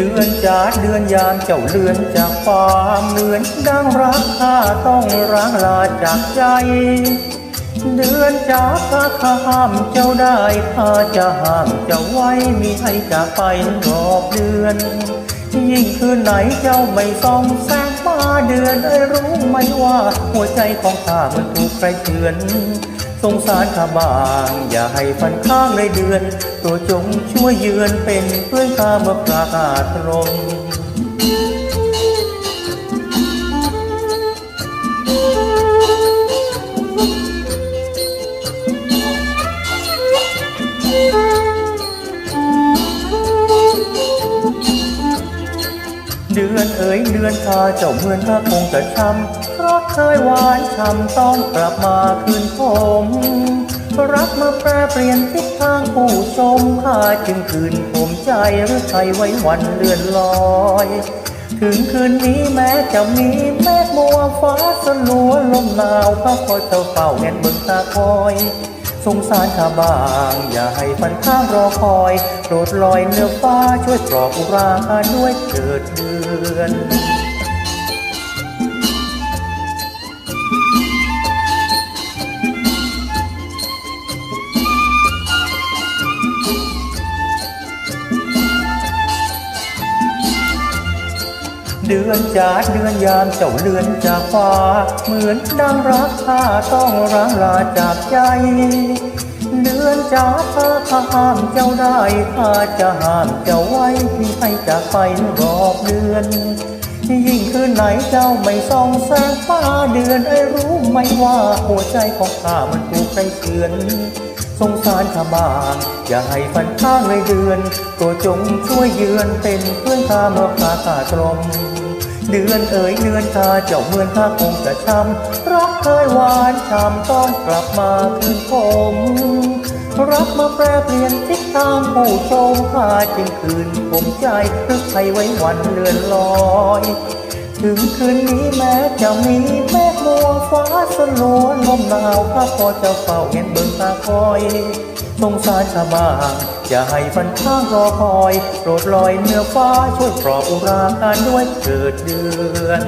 เดือนจาดเดือนยามเจ้าเลือนจากฟ้าเหมือนดังรักข้าต้องร้างลาจากใจ เดือนจากข้าข้ามเจ้าได้ข้าจะห้ามเจ้าไว้มีให้จากไปรอบเดือน ยิ่งคืนไหนเจ้าไม่ส่องแสงมาเดือนเอ้รู้ไหมว่า หัวใจของข้ามันถูกใครเตือน สงสารข้าบาง อย่าให้ฟันข้างในเดือนตัวจงช่วยเยือนเป็นเพื่อนข้าเมื่อประกาศตร เดือนเอ๋ยเดือนข้าเจ้าเหมือนข้าคงจะช้ำเพราะเคยหวานช้ำต้องกลับมาคืนผมรักมาแปรเปลี่ยนทิศทางผู้ชมข้าจึงคืนผมใจหรือใจไว้วันเลื่อนลอย ถึงคืนนี้แม้จะมีเมฆมัวฟ้าสลัวลมหนาวก็คอยเจ้าเฝ้าแงนเบิ่งตาคอย สงสารข้าบาง อย่าให้ฟันข้างรอคอย โปรดลอยเหนือฟ้าช่วยปลอบอุราด้วยเกิดเดือน เดือนจาดเดือนยามเจ้าเลือนจากฟ้า เหมือนดังรักข้าต้องร้างลาจากใจ เดือนจาดข้าข้าห้ามเจ้าได้ข้าจะห้ามเจ้าไว้ที่ให้จากไปรอบเดือนยิ่งคืนไหนเจ้าไม่ส่องแสงฟ้าเดือนไอ้รู้ไหมว่าหัวใจของข้ามันถูกใครเชือนสงสารข้าบางอย่าให้ฟันข้างในเดือน ตัวจงช่วยเยือนเป็นเพื่อนข้าเมื่อข้าตากลม เดือนเอ๋ยเดือนข้าเจ้าเมือนข้าคงจะช้ำรักเคยหวานช้ำต้องกลับมาคืนผมรักมาแปรเปลี่ยนทิศทางผู้ชมข้าจึงคืนผมใจรือใครไว้วันเลื่อนลอย ถึงคืนนี้แม้จะมีเมฆมัวฟ้าสลัวลมหนาวข้าพอจะเฝ้าเห็นเบิ่งตาคอย สงสารชาวบ้านอย่าให้ฟันข้างรอคอยโปรดลอยเหนือฟ้าช่วยปลอบอุราการด้วยเกิดเดือน